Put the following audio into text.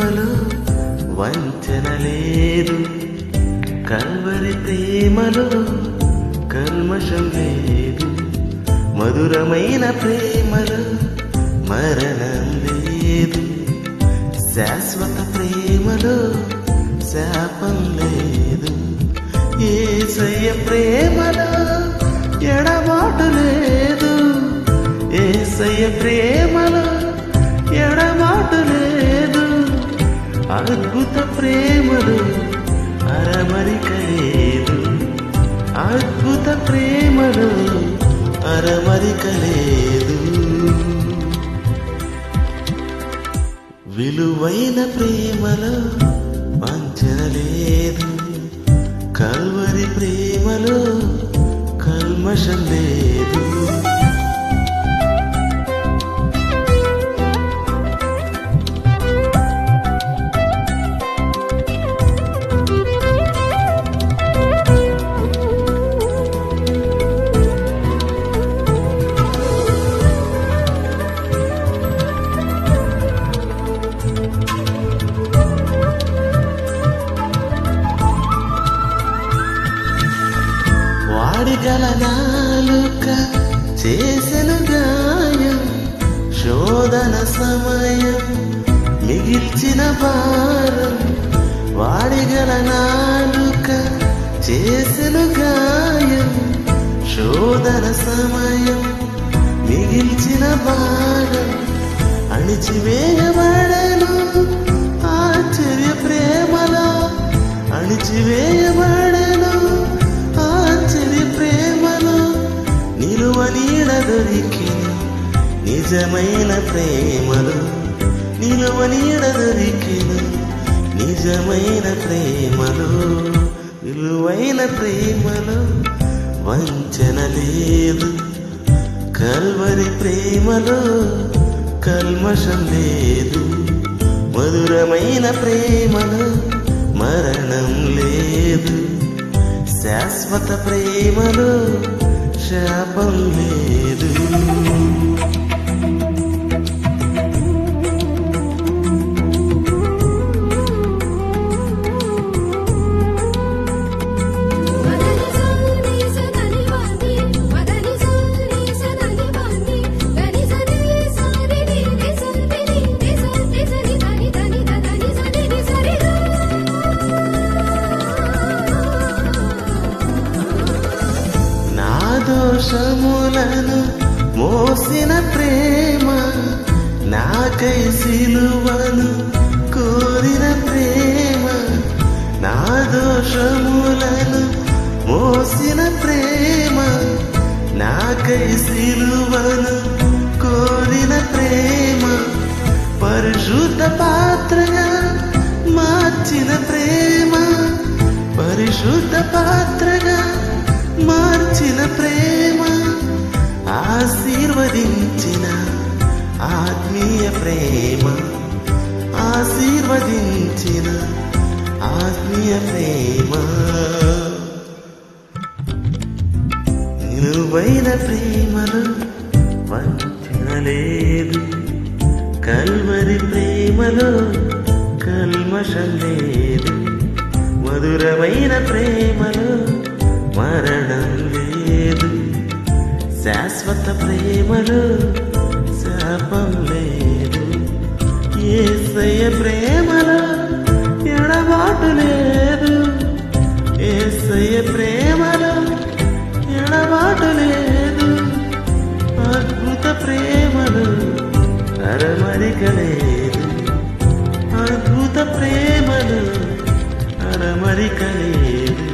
ప్రేమలో వంచన లేదు. కల్వరి ప్రేమలో కల్మషం లేదు. మధురమైన ప్రేమలో మరణం లేదు. శాశ్వత ప్రేమలో శాపం లేదు. ఏసయ్య ప్రేమలో ఎడబాటు లేదు. ఏసయ్య ప్రేమలో అద్భుత ప్రేమలు అరమరిక లేదు. అద్భుత ప్రేమలు అరమరిక లేదు. విలువైన ప్రేమలో వంచన లేదు. కల్వరి ప్రేమలో కల్మషం లేదు. గల నాలుక చేసిన గాయం శోధన సమయం మిగిల్చిన భారం వాడిగల నాలుక చేసిన గాయం శోధన సమయం మిగిల్చిన భారం అణిచివేయబడను ఆశ్చర్య ప్రేమలో అణిచివేయబడ నీడ దొరికిన నిజమైన ప్రేమలో నిలువ నీడ దొరికిన నిజమైన ప్రేమలో విలువైన ప్రేమలో వంచన లేదు. కల్వరి ప్రేమలో కల్మషం లేదు. మధురమైన ప్రేమలో మరణం లేదు. శాశ్వత ప్రేమలో శాపం దోషములను మోసిన ప్రేమ నాకై సిలువను కోరిన ప్రేమ నా దోషములను మోసిన ప్రేమ నాకై సిలువను కోరిన ప్రేమ పరిశుద్ధ పాత్రగా మార్చిన ప్రేమ పరిశుద్ధ పాత్ర ప్రేమ ఆశీర్వదించిన ఆత్మీయ ప్రేమ. నిలువైన ప్రేమను వంచనలేదు. కల్వరి ప్రేమలో కల్మషం లేదు. మధురమైన ప్రేమలో మరణం లేదు. శాశ్వత ప్రేమలో శాపం లేదు. ఏసయ్య ప్రేమలో ఎడబాటు లేదు. ఏసయ్య ప్రేమలో ఎడబాటు లేదు. అద్భుత ప్రేమలు అరమరిక లేదు. అద్భుత ప్రేమలు అరమరిక లేదు.